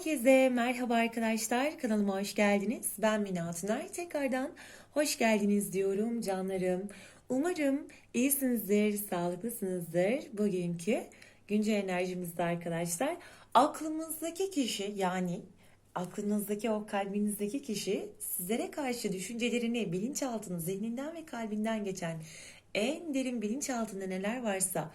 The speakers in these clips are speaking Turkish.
Herkese merhaba arkadaşlar. Kanalıma hoş geldiniz. Ben Mina Altıner. Tekrardan hoş geldiniz diyorum canlarım. Umarım iyisinizdir, sağlıklısınızdır. Bugünkü güncel enerjimizde arkadaşlar. Aklımızdaki kişi yani aklınızdaki o kalbinizdeki kişi sizlere karşı düşüncelerini bilinçaltını, zihninden ve kalbinden geçen en derin bilinçaltında neler varsa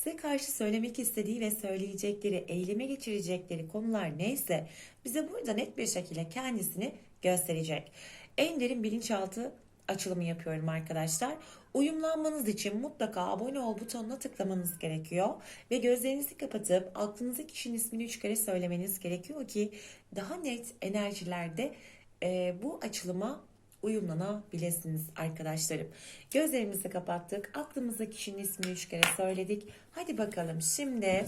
size karşı söylemek istediği ve söyleyecekleri, eyleme geçirecekleri konular neyse bize burada net bir şekilde kendisini gösterecek. En derin bilinçaltı açılımı yapıyorum arkadaşlar. Uyumlanmanız için mutlaka abone ol butonuna tıklamanız gerekiyor. Ve gözlerinizi kapatıp aklınızdaki kişinin ismini üç kere söylemeniz gerekiyor ki daha net enerjilerde e, bu açılıma uyumlanabilirsiniz arkadaşlarım. Gözlerimizi kapattık. Aklımızdaki kişinin ismini üç kere söyledik. Hadi bakalım şimdi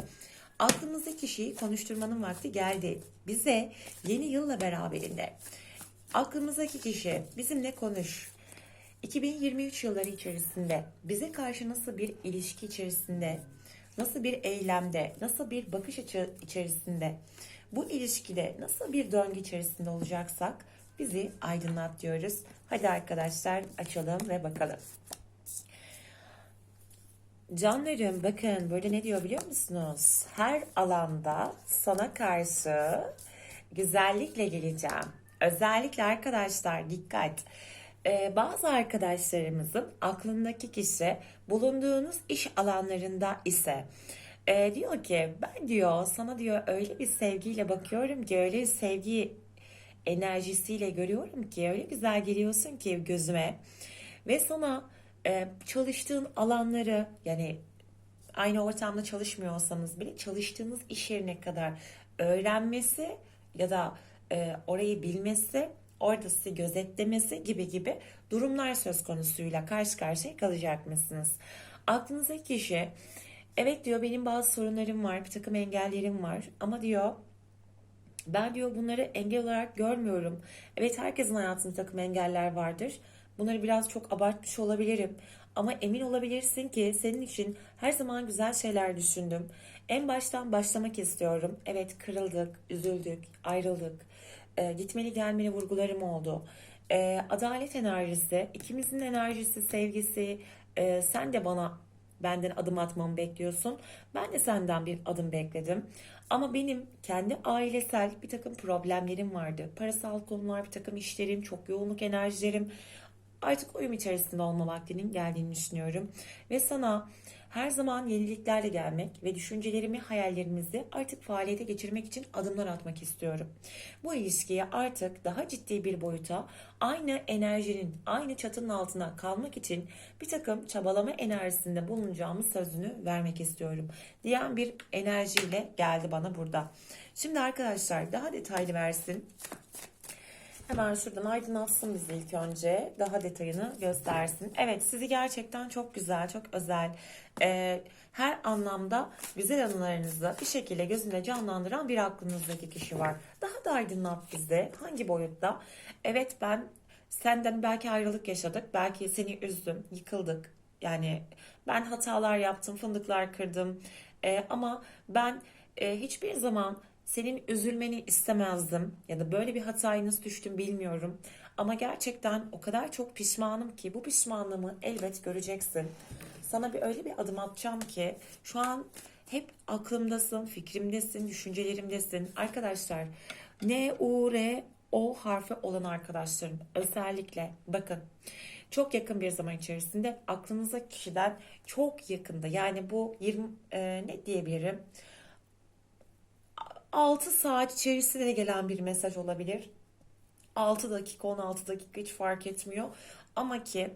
aklımızdaki kişiyi konuşturmanın vakti geldi. Bize yeni yılla beraberinde aklımızdaki kişi bizimle konuş. 2023 yılları içerisinde bize karşı nasıl bir ilişki içerisinde, nasıl bir eylemde, nasıl bir bakış açı içerisinde, bu ilişkide nasıl bir döngü içerisinde olacaksak bizi aydınlat diyoruz. Hadi arkadaşlar açalım ve bakalım. Canlarım bakın böyle ne diyor biliyor musunuz? Her alanda sana karşı güzellikle geleceğim. Özellikle arkadaşlar dikkat. Ee, bazı arkadaşlarımızın aklındaki kişi bulunduğunuz iş alanlarında ise e, diyor ki ben diyor sana diyor öyle bir sevgiyle bakıyorum ki öyle bir sevgi enerjisiyle görüyorum ki öyle güzel geliyorsun ki gözüme ve sana e, çalıştığın alanları yani aynı ortamda çalışmıyor olsanız bile çalıştığınız iş yerine kadar öğrenmesi ya da e, orayı bilmesi orada sizi gözetlemesi gibi gibi durumlar söz konusuyla karşı karşıya kalacak mısınız? Aklınızdaki kişi evet diyor benim bazı sorunlarım var bir takım engellerim var ama diyor ben diyor bunları engel olarak görmüyorum. Evet herkesin hayatında takım engeller vardır. Bunları biraz çok abartmış olabilirim. Ama emin olabilirsin ki senin için her zaman güzel şeyler düşündüm. En baştan başlamak istiyorum. Evet kırıldık, üzüldük, ayrıldık. E, gitmeli gelmeli vurgularım oldu. E, adalet enerjisi, ikimizin enerjisi, sevgisi, e, sen de bana benden adım atmamı bekliyorsun. Ben de senden bir adım bekledim. Ama benim kendi ailesel bir takım problemlerim vardı. Parasal konular, bir takım işlerim, çok yoğunluk enerjilerim. Artık uyum içerisinde olma vaktinin geldiğini düşünüyorum. Ve sana her zaman yeniliklerle gelmek ve düşüncelerimi, hayallerimizi artık faaliyete geçirmek için adımlar atmak istiyorum. Bu ilişkiye artık daha ciddi bir boyuta aynı enerjinin, aynı çatının altına kalmak için bir takım çabalama enerjisinde bulunacağımız sözünü vermek istiyorum. Diyen bir enerjiyle geldi bana burada. Şimdi arkadaşlar daha detaylı versin. Hemen şuradan aydınlatsın bizi ilk önce. Daha detayını göstersin. Evet sizi gerçekten çok güzel, çok özel. Ee, her anlamda güzel anılarınızı bir şekilde gözünde canlandıran bir aklınızdaki kişi var. Daha da aydınlat bize. Hangi boyutta? Evet ben senden belki ayrılık yaşadık. Belki seni üzdüm, yıkıldık. Yani ben hatalar yaptım, fındıklar kırdım. Ee, ama ben e, hiçbir zaman senin üzülmeni istemezdim ya da böyle bir hataya nasıl düştüm bilmiyorum. Ama gerçekten o kadar çok pişmanım ki bu pişmanlığımı elbet göreceksin. Sana bir öyle bir adım atacağım ki şu an hep aklımdasın, fikrimdesin, düşüncelerimdesin. Arkadaşlar N, U, R, O harfi olan arkadaşlarım özellikle bakın çok yakın bir zaman içerisinde aklınıza kişiden çok yakında yani bu 20 e, ne diyebilirim 6 saat içerisinde de gelen bir mesaj olabilir. 6 dakika 16 dakika hiç fark etmiyor. Ama ki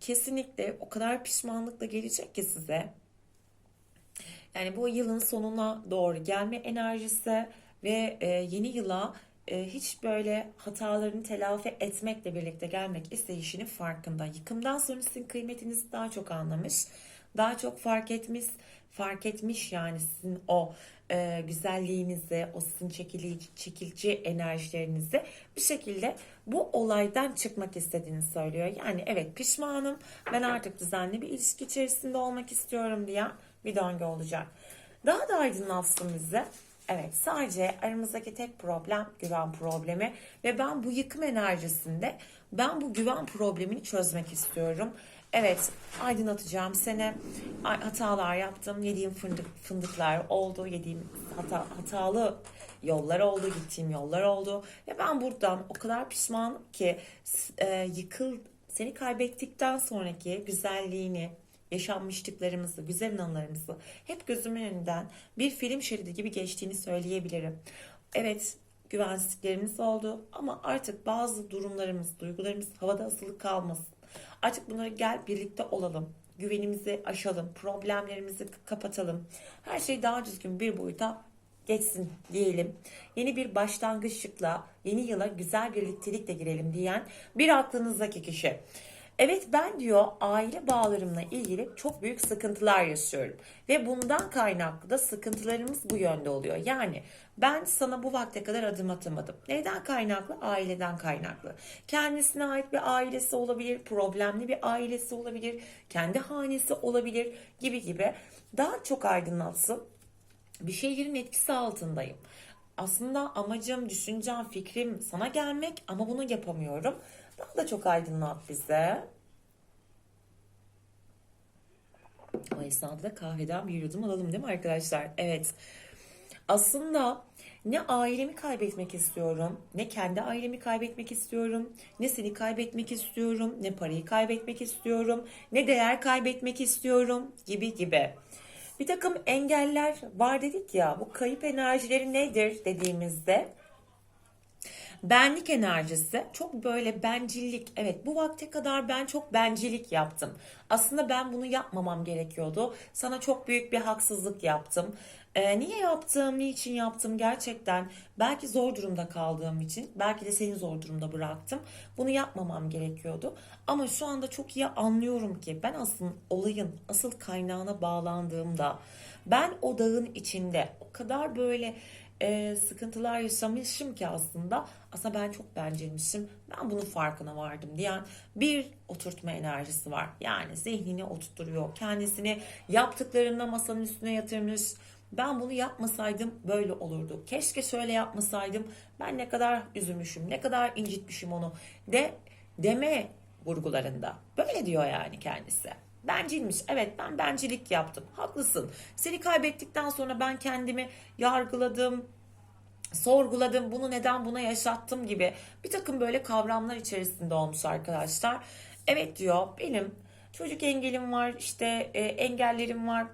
kesinlikle o kadar pişmanlıkla gelecek ki size. Yani bu yılın sonuna doğru gelme enerjisi ve e, yeni yıla e, hiç böyle hatalarını telafi etmekle birlikte gelmek isteyişinin farkında. Yıkımdan sonra sizin kıymetinizi daha çok anlamış, daha çok fark etmiş, fark etmiş yani sizin o e, güzelliğinizi, o sizin çekilici, çekilci enerjilerinizi bir şekilde bu olaydan çıkmak istediğini söylüyor. Yani evet pişmanım, ben artık düzenli bir ilişki içerisinde olmak istiyorum diye bir döngü olacak. Daha da aydınlatsın bize. Evet sadece aramızdaki tek problem güven problemi ve ben bu yıkım enerjisinde ben bu güven problemini çözmek istiyorum. Evet aydınlatacağım seni. Hatalar yaptım. Yediğim fındık, fındıklar oldu. Yediğim hata, hatalı yollar oldu. Gittiğim yollar oldu. Ve ben buradan o kadar pişmanım ki e, yıkıl seni kaybettikten sonraki güzelliğini, yaşanmışlıklarımızı, güzel anılarımızı hep gözümün önünden bir film şeridi gibi geçtiğini söyleyebilirim. Evet, güvensizliklerimiz oldu ama artık bazı durumlarımız, duygularımız havada asılı kalmasın. Artık bunları gel birlikte olalım. Güvenimizi aşalım, problemlerimizi kapatalım. Her şey daha düzgün bir boyuta geçsin diyelim. Yeni bir başlangıçlıkla, yeni yıla güzel birliktelikle girelim diyen bir aklınızdaki kişi. Evet ben diyor aile bağlarımla ilgili çok büyük sıkıntılar yaşıyorum. Ve bundan kaynaklı da sıkıntılarımız bu yönde oluyor. Yani ben sana bu vakte kadar adım atamadım. Neden kaynaklı? Aileden kaynaklı. Kendisine ait bir ailesi olabilir, problemli bir ailesi olabilir, kendi hanesi olabilir gibi gibi. Daha çok aydınlatsın bir şeylerin etkisi altındayım. Aslında amacım, düşüncem, fikrim sana gelmek ama bunu yapamıyorum. Daha da çok aydınlat bize. O esnada da kahveden bir yudum alalım değil mi arkadaşlar? Evet. Aslında ne ailemi kaybetmek istiyorum, ne kendi ailemi kaybetmek istiyorum, ne seni kaybetmek istiyorum, ne parayı kaybetmek istiyorum, ne değer kaybetmek istiyorum gibi gibi. Bir takım engeller var dedik ya, bu kayıp enerjileri nedir dediğimizde benlik enerjisi çok böyle bencillik. Evet bu vakte kadar ben çok bencillik yaptım. Aslında ben bunu yapmamam gerekiyordu. Sana çok büyük bir haksızlık yaptım. Ee, niye yaptım, niçin yaptım gerçekten belki zor durumda kaldığım için belki de seni zor durumda bıraktım. Bunu yapmamam gerekiyordu. Ama şu anda çok iyi anlıyorum ki ben aslında olayın asıl kaynağına bağlandığımda ben o dağın içinde o kadar böyle e, sıkıntılar yaşamışım ki aslında aslında ben çok bencilmişim ben bunun farkına vardım diyen bir oturtma enerjisi var. Yani zihnini oturtturuyor kendisini yaptıklarında masanın üstüne yatırmış ben bunu yapmasaydım böyle olurdu. Keşke şöyle yapmasaydım. Ben ne kadar üzülmüşüm, ne kadar incitmişim onu de deme vurgularında. Böyle diyor yani kendisi. Bencilmiş. Evet ben bencilik yaptım. Haklısın. Seni kaybettikten sonra ben kendimi yargıladım, sorguladım. Bunu neden buna yaşattım gibi bir takım böyle kavramlar içerisinde olmuş arkadaşlar. Evet diyor benim çocuk engelim var, işte e, engellerim var,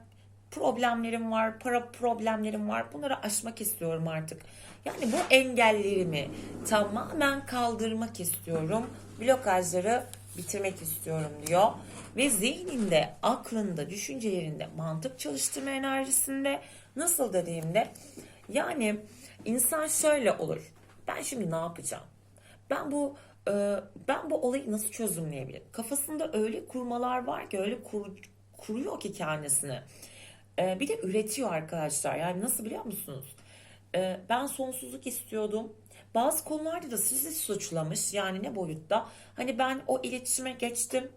problemlerim var, para problemlerim var. Bunları aşmak istiyorum artık. Yani bu engellerimi tamamen kaldırmak istiyorum. Blokajları bitirmek istiyorum diyor. Ve zihninde, aklında, düşüncelerinde, mantık çalıştırma enerjisinde nasıl dediğimde yani insan şöyle olur. Ben şimdi ne yapacağım? Ben bu e, ben bu olayı nasıl çözümleyebilirim? Kafasında öyle kurmalar var ki öyle kur, kuruyor ki kendisini. E, bir de üretiyor arkadaşlar. Yani nasıl biliyor musunuz? E, ben sonsuzluk istiyordum. Bazı konularda da sizi suçlamış. Yani ne boyutta? Hani ben o iletişime geçtim.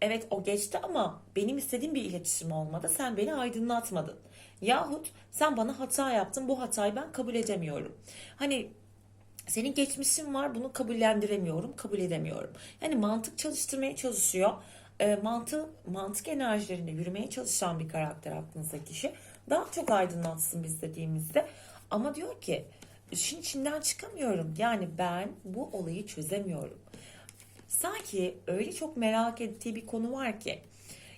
Evet o geçti ama benim istediğim bir iletişim olmadı. Sen beni aydınlatmadın. Yahut sen bana hata yaptın. Bu hatayı ben kabul edemiyorum. Hani senin geçmişin var bunu kabullendiremiyorum, kabul edemiyorum. Yani mantık çalıştırmaya çalışıyor. E, mantı, mantık enerjilerinde yürümeye çalışan bir karakter aklınızdaki kişi. Daha çok aydınlatsın biz dediğimizde. Ama diyor ki işin içinden çıkamıyorum. Yani ben bu olayı çözemiyorum. Sanki öyle çok merak ettiği bir konu var ki.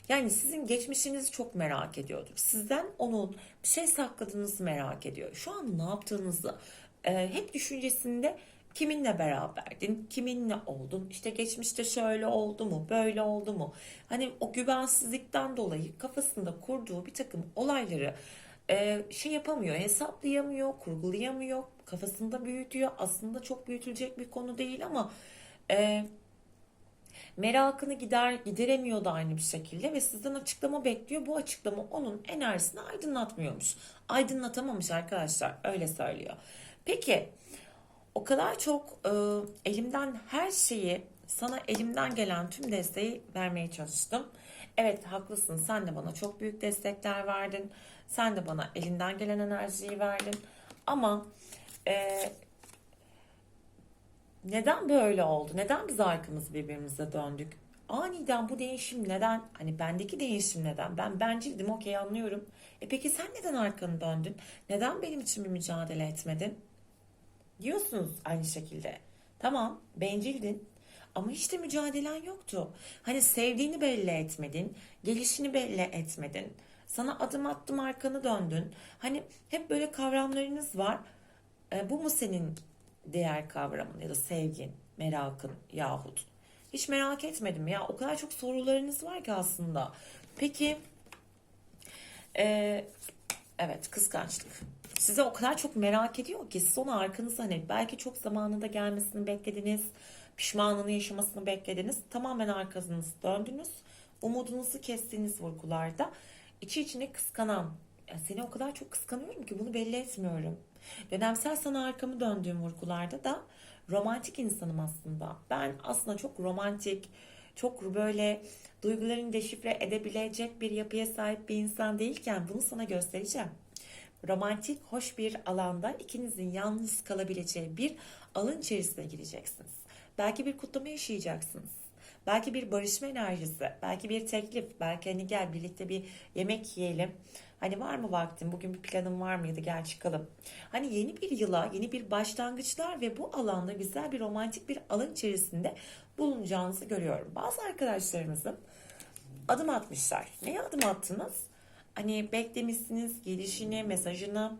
Yani sizin geçmişinizi çok merak ediyordur. Sizden onun bir şey sakladığınızı merak ediyor. Şu an ne yaptığınızı e, hep düşüncesinde kiminle beraberdin, kiminle oldun, işte geçmişte şöyle oldu mu, böyle oldu mu? Hani o güvensizlikten dolayı kafasında kurduğu bir takım olayları e, şey yapamıyor, hesaplayamıyor, kurgulayamıyor, kafasında büyütüyor. Aslında çok büyütülecek bir konu değil ama e, merakını gider gideremiyor da aynı bir şekilde ve sizden açıklama bekliyor. Bu açıklama onun enerjisini aydınlatmıyormuş. Aydınlatamamış arkadaşlar öyle söylüyor. Peki o kadar çok e, elimden her şeyi sana elimden gelen tüm desteği vermeye çalıştım. Evet haklısın sen de bana çok büyük destekler verdin. Sen de bana elinden gelen enerjiyi verdin. Ama e, neden böyle oldu? Neden biz arkamızı birbirimize döndük? Aniden bu değişim neden? Hani bendeki değişim neden? Ben bencildim okey anlıyorum. E peki sen neden arkanı döndün? Neden benim için bir mücadele etmedin? Diyorsunuz aynı şekilde. Tamam bencildin ama hiç de mücadelen yoktu. Hani sevdiğini belli etmedin, gelişini belli etmedin. Sana adım attım arkanı döndün. Hani hep böyle kavramlarınız var. E, bu mu senin değer kavramın ya da sevgin, merakın yahut? Hiç merak etmedim ya. O kadar çok sorularınız var ki aslında. Peki, e, evet kıskançlık. Size o kadar çok merak ediyor ki siz onu arkanızda hani belki çok zamanında gelmesini beklediniz. Pişmanlığını yaşamasını beklediniz. Tamamen arkanızı döndünüz. Umudunuzu kestiğiniz vurgularda içi içine kıskanan ya seni o kadar çok kıskanıyorum ki bunu belli etmiyorum. Dönemsel sana arkamı döndüğüm vurgularda da romantik insanım aslında. Ben aslında çok romantik, çok böyle duygularını deşifre edebilecek bir yapıya sahip bir insan değilken bunu sana göstereceğim. Romantik, hoş bir alanda ikinizin yalnız kalabileceği bir alan içerisine gireceksiniz. Belki bir kutlama yaşayacaksınız. Belki bir barışma enerjisi, belki bir teklif, belki hani gel birlikte bir yemek yiyelim. Hani var mı vaktin, bugün bir planın var mı ya da gel çıkalım. Hani yeni bir yıla, yeni bir başlangıçlar ve bu alanda güzel bir romantik bir alan içerisinde bulunacağınızı görüyorum. Bazı arkadaşlarımızın adım atmışlar. Neye adım attınız? Hani beklemişsiniz gelişini, mesajını,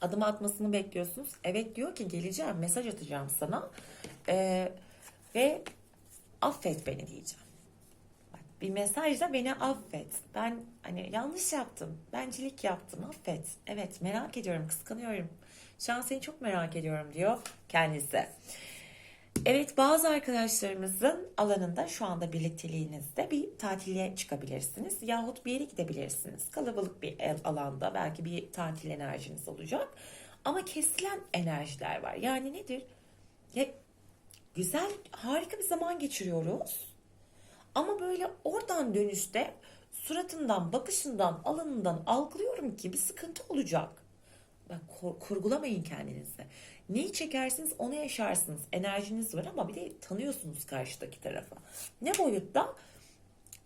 adım atmasını bekliyorsunuz. Evet diyor ki geleceğim, mesaj atacağım sana. Ee, ve affet beni diyeceğim. Bir mesajla beni affet. Ben hani yanlış yaptım. Bencilik yaptım. Affet. Evet merak ediyorum. Kıskanıyorum. Şu an seni çok merak ediyorum diyor kendisi. Evet bazı arkadaşlarımızın alanında şu anda birlikteliğinizde bir tatile çıkabilirsiniz. Yahut bir yere gidebilirsiniz. Kalabalık bir alanda belki bir tatil enerjiniz olacak. Ama kesilen enerjiler var. Yani nedir? Ya güzel, harika bir zaman geçiriyoruz. Ama böyle oradan dönüşte suratından, bakışından, alanından algılıyorum ki bir sıkıntı olacak. Bak kur- kurgulamayın kendinizi. Neyi çekersiniz onu yaşarsınız. Enerjiniz var ama bir de tanıyorsunuz karşıdaki tarafa. Ne boyutta?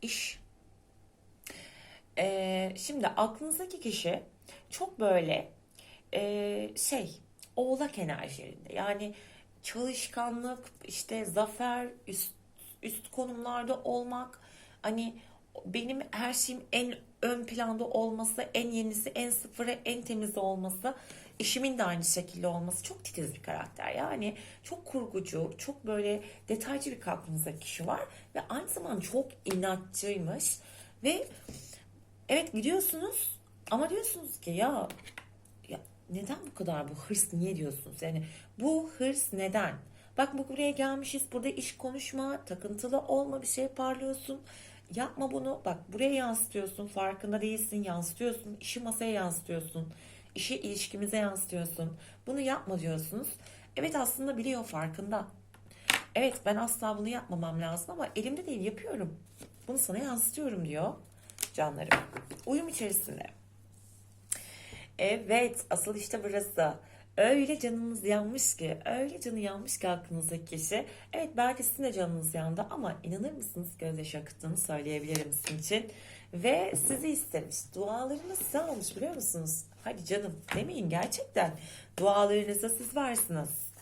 İş. Ee, şimdi aklınızdaki kişi çok böyle ee, şey oğlak enerjilerinde. Yani çalışkanlık, işte zafer, üst, üst konumlarda olmak, hani benim her şeyim en ön planda olması, en yenisi, en sıfırı, en temizi olması, işimin de aynı şekilde olması çok titiz bir karakter. Yani çok kurgucu, çok böyle detaycı bir aklınızdaki kişi var ve aynı zamanda çok inatçıymış ve evet gidiyorsunuz ama diyorsunuz ki ya ya neden bu kadar bu hırs niye diyorsunuz? Yani bu hırs neden? Bak bu buraya gelmişiz burada iş konuşma, takıntılı olma bir şey parlıyorsun. Yapma bunu. Bak buraya yansıtıyorsun. Farkında değilsin. Yansıtıyorsun. işi masaya yansıtıyorsun. işi ilişkimize yansıtıyorsun. Bunu yapma diyorsunuz. Evet aslında biliyor farkında. Evet ben asla bunu yapmamam lazım ama elimde değil yapıyorum. Bunu sana yansıtıyorum diyor canlarım. Uyum içerisinde. Evet, asıl işte burası. Öyle canınız yanmış ki, öyle canı yanmış ki aklınızdaki kişi. Evet belki sizin de canınız yandı ama inanır mısınız gözyaşı akıttığını söyleyebilirim sizin için. Ve sizi istemiş. Dualarınız size almış biliyor musunuz? Hadi canım demeyin gerçekten. Dualarınızda siz varsınız.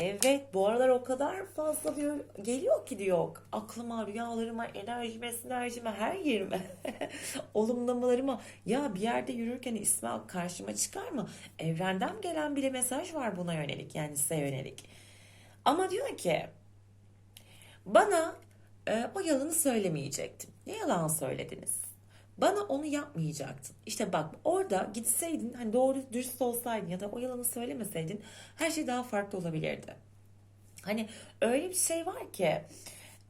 Evet bu aralar o kadar fazla diyor, geliyor ki diyor aklıma, rüyalarıma, enerjime, sinerjime, her yerime, olumlamalarıma. Ya bir yerde yürürken ismi karşıma çıkar mı? Evrenden gelen bir mesaj var buna yönelik yani size yönelik. Ama diyor ki bana e, o yalanı söylemeyecektin. Ne yalan söylediniz? Bana onu yapmayacaktın. İşte bak orada gitseydin hani doğru dürüst olsaydın ya da o yalanı söylemeseydin her şey daha farklı olabilirdi. Hani öyle bir şey var ki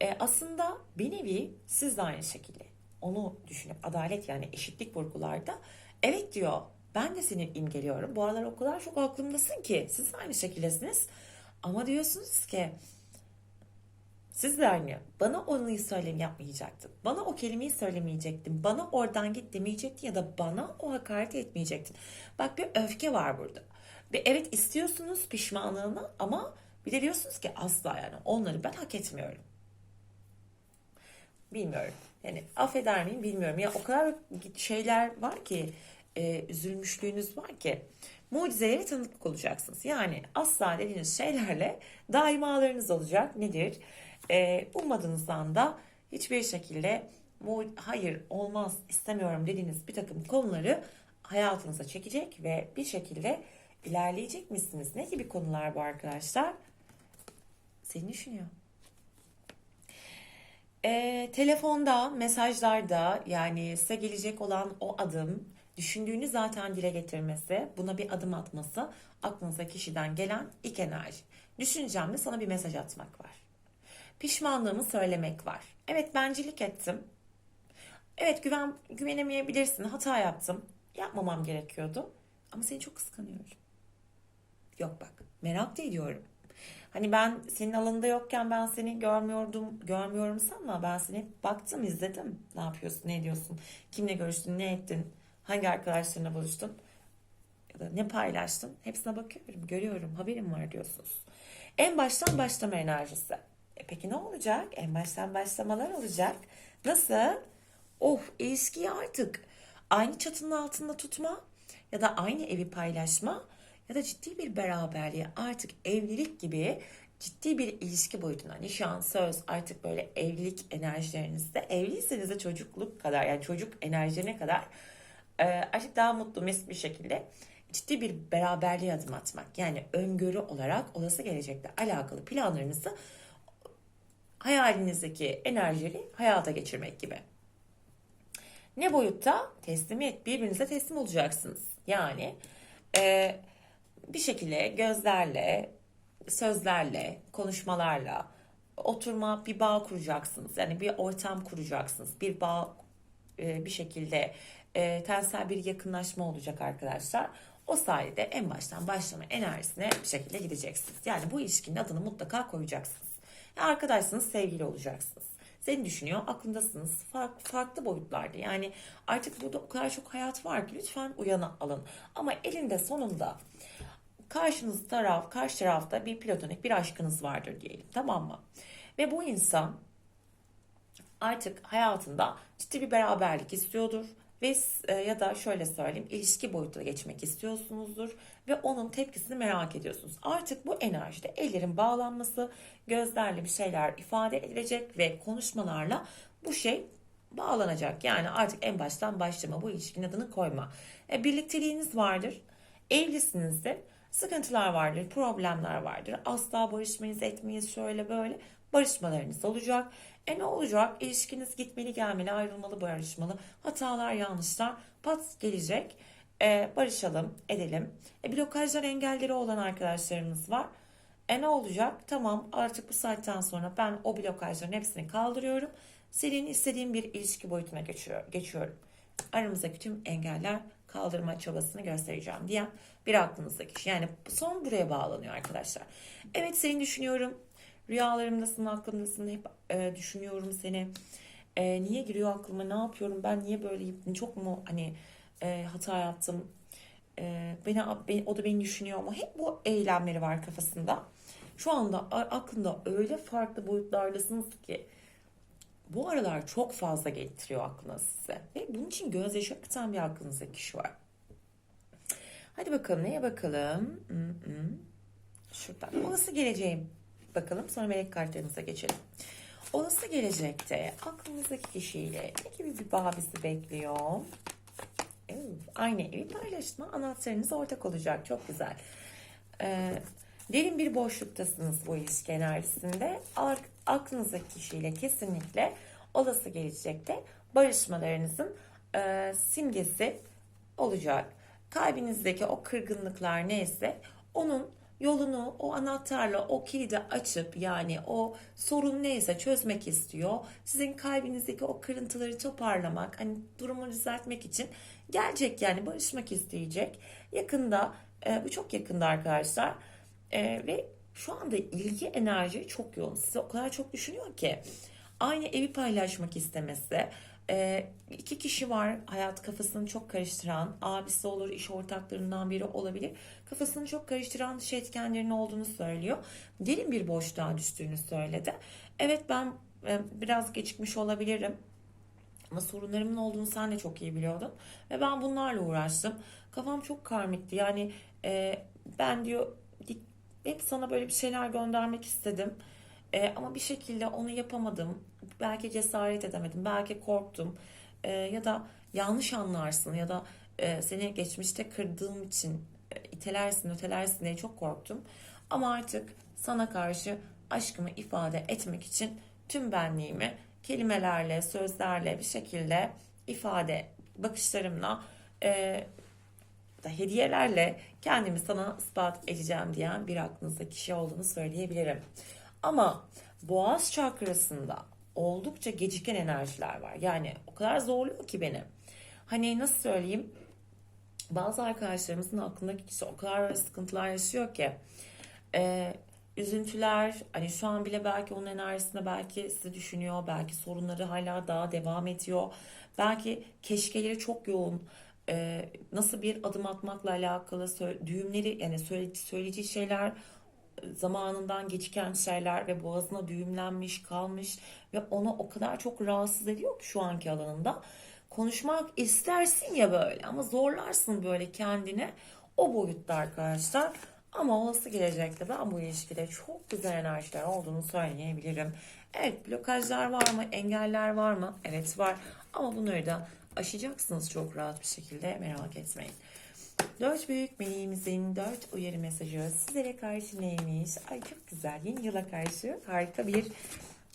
e, aslında bir nevi siz de aynı şekilde onu düşünüp adalet yani eşitlik vurgularda evet diyor ben de seni imgeliyorum. Bu aralar o kadar çok aklımdasın ki siz de aynı şekildesiniz. Ama diyorsunuz ki Siz de aynı. Bana onu söylem yapmayacaktın. Bana o kelimeyi söylemeyecektin. Bana oradan git demeyecektin ya da bana o hakaret etmeyecektin. Bak bir öfke var burada. Ve evet istiyorsunuz pişmanlığını ama bir de diyorsunuz ki asla yani onları ben hak etmiyorum. Bilmiyorum. Yani affeder miyim bilmiyorum. Ya o kadar şeyler var ki e, üzülmüşlüğünüz var ki mucizelere tanıklık olacaksınız. Yani asla dediğiniz şeylerle daimalarınız olacak. Nedir? E, ummadığınızdan da hiçbir şekilde mu hayır olmaz istemiyorum dediğiniz bir takım konuları hayatınıza çekecek ve bir şekilde ilerleyecek misiniz? Ne gibi konular bu arkadaşlar? Seni düşünüyor. E, telefonda, mesajlarda yani size gelecek olan o adım, düşündüğünü zaten dile getirmesi, buna bir adım atması aklınıza kişiden gelen ilk enerji. Düşüncemde sana bir mesaj atmak var. Pişmanlığımı söylemek var. Evet bencilik ettim. Evet güven güvenemeyebilirsin. Hata yaptım. Yapmamam gerekiyordu. Ama seni çok kıskanıyorum. Yok bak merak da ediyorum. Hani ben senin alanında yokken ben seni görmüyordum, görmüyorum sanma. Ben seni baktım, izledim. Ne yapıyorsun, ne ediyorsun, kimle görüştün, ne ettin, hangi arkadaşlarına buluştun ya da ne paylaştın. Hepsine bakıyorum, görüyorum, haberim var diyorsunuz. En baştan başlama enerjisi. E peki ne olacak? En baştan başlamalar olacak. Nasıl? Oh ilişkiyi artık aynı çatının altında tutma ya da aynı evi paylaşma ya da ciddi bir beraberliğe artık evlilik gibi ciddi bir ilişki boyutuna nişan, söz artık böyle evlilik enerjilerinizde evliyseniz de çocukluk kadar yani çocuk enerjine kadar e, artık daha mutlu mesut bir şekilde ciddi bir beraberliğe adım atmak. Yani öngörü olarak olası gelecekle alakalı planlarınızı hayalinizdeki enerjileri hayata geçirmek gibi. Ne boyutta? Teslimiyet. Birbirinize teslim olacaksınız. Yani e, bir şekilde gözlerle, sözlerle, konuşmalarla oturma bir bağ kuracaksınız. Yani bir ortam kuracaksınız. Bir bağ e, bir şekilde e, tensel bir yakınlaşma olacak arkadaşlar. O sayede en baştan başlama enerjisine bir şekilde gideceksiniz. Yani bu ilişkinin adını mutlaka koyacaksınız. Arkadaşsınız, sevgili olacaksınız. Seni düşünüyor, aklındasınız. Fark, farklı boyutlarda. Yani artık burada o kadar çok hayat var ki lütfen uyana alın. Ama elinde sonunda karşınız taraf, karşı tarafta bir platonik bir aşkınız vardır diyelim. Tamam mı? Ve bu insan artık hayatında ciddi bir beraberlik istiyordur ve e, ya da şöyle söyleyeyim ilişki boyutuna geçmek istiyorsunuzdur ve onun tepkisini merak ediyorsunuz. Artık bu enerjide ellerin bağlanması, gözlerle bir şeyler ifade edilecek ve konuşmalarla bu şey bağlanacak. Yani artık en baştan başlama bu ilişkinin adını koyma. E, birlikteliğiniz vardır, evlisinizdir, sıkıntılar vardır, problemler vardır. Asla barışmayız, etmeyiz şöyle böyle barışmalarınız olacak. E ne olacak? İlişkiniz gitmeli gelmeli, ayrılmalı, barışmalı. Hatalar, yanlışlar pat gelecek. E, barışalım, edelim. E, blokajlar, engelleri olan arkadaşlarımız var. E ne olacak? Tamam artık bu saatten sonra ben o blokajların hepsini kaldırıyorum. Senin istediğin bir ilişki boyutuna geçiyor, geçiyorum. Aramızdaki tüm engeller kaldırma çabasını göstereceğim diyen bir aklınızdaki kişi. Yani son buraya bağlanıyor arkadaşlar. Evet seni düşünüyorum. Rüyalarımdasın, aklımdasın. Hep e, düşünüyorum seni. E, niye giriyor aklıma? Ne yapıyorum? Ben niye böyleyim? Çok mu hani e, hata yaptım? E, beni, beni, o da beni düşünüyor ama hep bu eylemleri var kafasında. Şu anda aklında öyle farklı boyutlardasınız ki bu aralar çok fazla getiriyor aklına size. Ve bunun için gözyaşı akıtan bir aklınızda kişi var. Hadi bakalım neye bakalım? Şuradan. Olası geleceğim. Bakalım sonra melek kartlarımıza geçelim. Olası gelecekte aklınızdaki kişiyle ne gibi bir bağ bizi bekliyor? Aynı evi paylaşma anahtarınız ortak olacak. Çok güzel. Ee, derin bir boşluktasınız bu ilişki enerjisinde. Aklınızdaki kişiyle kesinlikle olası gelecekte barışmalarınızın e, simgesi olacak. Kalbinizdeki o kırgınlıklar neyse onun yolunu o anahtarla o kilidi açıp yani o sorun neyse çözmek istiyor. Sizin kalbinizdeki o kırıntıları toparlamak, hani durumu düzeltmek için gelecek yani barışmak isteyecek. Yakında, e, bu çok yakında arkadaşlar. E, ve şu anda ilgi enerji çok yoğun. Size o kadar çok düşünüyor ki. Aynı evi paylaşmak istemesi. Ee, iki kişi var hayat kafasını çok karıştıran. Abisi olur, iş ortaklarından biri olabilir. Kafasını çok karıştıran dış etkenlerin olduğunu söylüyor. Derin bir boşluğa düştüğünü söyledi. Evet ben e, biraz gecikmiş olabilirim. Ama sorunlarımın olduğunu sen de çok iyi biliyordun. Ve ben bunlarla uğraştım. Kafam çok karmikti. Yani e, ben diyor hep sana böyle bir şeyler göndermek istedim. E, ama bir şekilde onu yapamadım. Belki cesaret edemedim. Belki korktum. E, ya da yanlış anlarsın ya da e, seni geçmişte kırdığım için e, itelersin, ötelersin diye çok korktum. Ama artık sana karşı aşkımı ifade etmek için tüm benliğimi kelimelerle, sözlerle bir şekilde ifade bakışlarımla e, da hediyelerle kendimi sana ispat edeceğim diyen bir aklınızda kişi olduğunu söyleyebilirim. Ama boğaz çakrasında oldukça geciken enerjiler var. Yani o kadar zorluyor ki beni. Hani nasıl söyleyeyim? Bazı arkadaşlarımızın aklındaki kişi o kadar sıkıntılar yaşıyor ki e, üzüntüler hani şu an bile belki onun enerjisinde belki sizi düşünüyor belki sorunları hala daha devam ediyor belki keşkeleri çok yoğun E, nasıl bir adım atmakla alakalı düğümleri yani söyle- söyleyeceği şeyler zamanından geçiken şeyler ve boğazına düğümlenmiş kalmış ve onu o kadar çok rahatsız ediyor ki şu anki alanında konuşmak istersin ya böyle ama zorlarsın böyle kendini o boyutta arkadaşlar ama olası gelecekte ben bu ilişkide çok güzel enerjiler olduğunu söyleyebilirim. Evet blokajlar var mı? Engeller var mı? Evet var. Ama bunları da aşacaksınız çok rahat bir şekilde merak etmeyin. Dört büyük meleğimizin dört uyarı mesajı sizlere karşı neymiş? Ay çok güzel. Yeni yıla karşı harika bir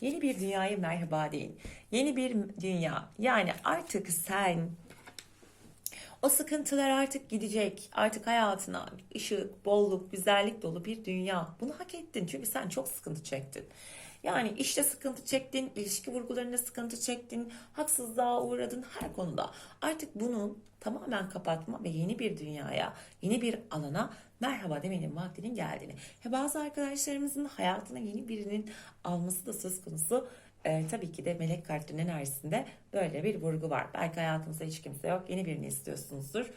yeni bir dünyaya merhaba deyin. Yeni bir dünya. Yani artık sen o sıkıntılar artık gidecek. Artık hayatına ışık, bolluk, güzellik dolu bir dünya. Bunu hak ettin çünkü sen çok sıkıntı çektin. Yani işte sıkıntı çektin, ilişki vurgularında sıkıntı çektin, haksızlığa uğradın her konuda. Artık bunun tamamen kapatma ve yeni bir dünyaya, yeni bir alana merhaba demenin vaktinin geldiğini. Ve bazı arkadaşlarımızın hayatına yeni birinin alması da söz konusu. Ee, tabii ki de melek kartının enerjisinde böyle bir vurgu var. Belki hayatımızda hiç kimse yok. Yeni birini istiyorsunuzdur.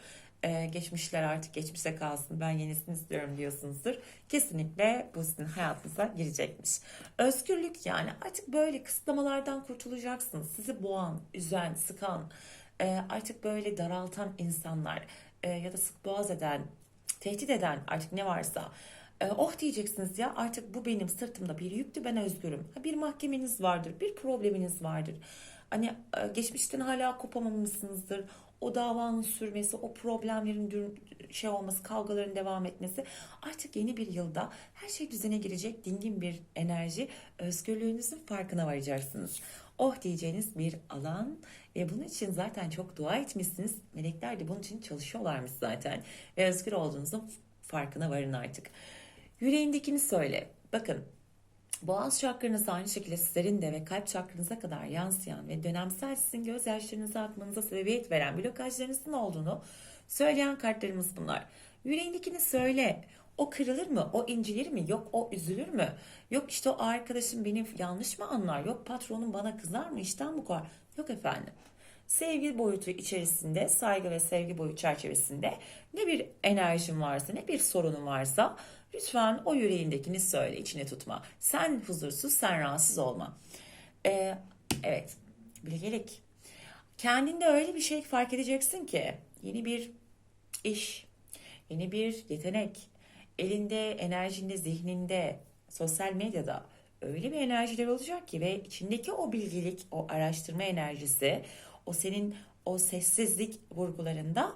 Ee, geçmişler artık geçmişte kalsın. Ben yenisini istiyorum diyorsunuzdur. Kesinlikle bu sizin hayatınıza girecekmiş. Özgürlük yani artık böyle kısıtlamalardan kurtulacaksınız. Sizi boğan, üzen, sıkan, e, artık böyle daraltan insanlar e, ya da sık boğaz eden, tehdit eden artık ne varsa e, oh diyeceksiniz ya artık bu benim sırtımda bir yüktü ben özgürüm. Bir mahkemeniz vardır, bir probleminiz vardır. Hani e, geçmişten hala kopamamışsınızdır. O davanın sürmesi, o problemlerin şey olması, kavgaların devam etmesi. Artık yeni bir yılda her şey düzene girecek dingin bir enerji. Özgürlüğünüzün farkına varacaksınız. Oh diyeceğiniz bir alan ve bunun için zaten çok dua etmişsiniz. Melekler de bunun için çalışıyorlarmış zaten. Ve özgür olduğunuzun farkına varın artık. Yüreğindekini söyle. Bakın Boğaz çakranız aynı şekilde sizlerin de ve kalp çakranıza kadar yansıyan ve dönemsel sizin gözyaşlarınızı akmanıza sebebiyet veren blokajlarınızın olduğunu söyleyen kartlarımız bunlar. Yüreğindekini söyle. O kırılır mı? O incilir mi? Yok o üzülür mü? Yok işte o arkadaşım beni yanlış mı anlar? Yok patronum bana kızar mı? İşten bu kadar. Yok efendim. Sevgi boyutu içerisinde, saygı ve sevgi boyutu çerçevesinde ne bir enerjin varsa, ne bir sorunun varsa lütfen o yüreğindekini söyle, içine tutma. Sen huzursuz, sen rahatsız olma. Ee, evet, bilgelik. Kendinde öyle bir şey fark edeceksin ki yeni bir iş, yeni bir yetenek, elinde, enerjinde, zihninde, sosyal medyada öyle bir enerjiler olacak ki ve içindeki o bilgilik, o araştırma enerjisi, o senin o sessizlik vurgularında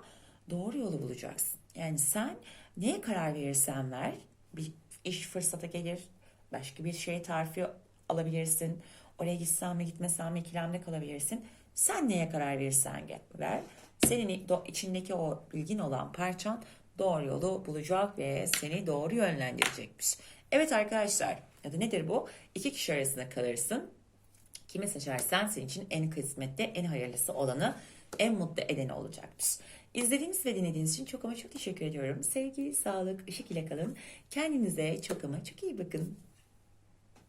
doğru yolu bulacaksın. Yani sen neye karar verirsen ver, bir iş fırsatı gelir, başka bir şey tarifi alabilirsin. Oraya gitsen mi gitmesen mi ikilemde kalabilirsin. Sen neye karar verirsen ver. Senin içindeki o bilgin olan parçan doğru yolu bulacak ve seni doğru yönlendirecekmiş. Evet arkadaşlar, ya da nedir bu? İki kişi arasında kalırsın. Kimi seçersen senin için en kısmetli, en hayırlısı olanı, en mutlu edeni olacakmış. İzlediğiniz ve dinlediğiniz için çok ama çok teşekkür ediyorum. Sevgi, sağlık, ışık ile kalın. Kendinize çok ama çok iyi bakın.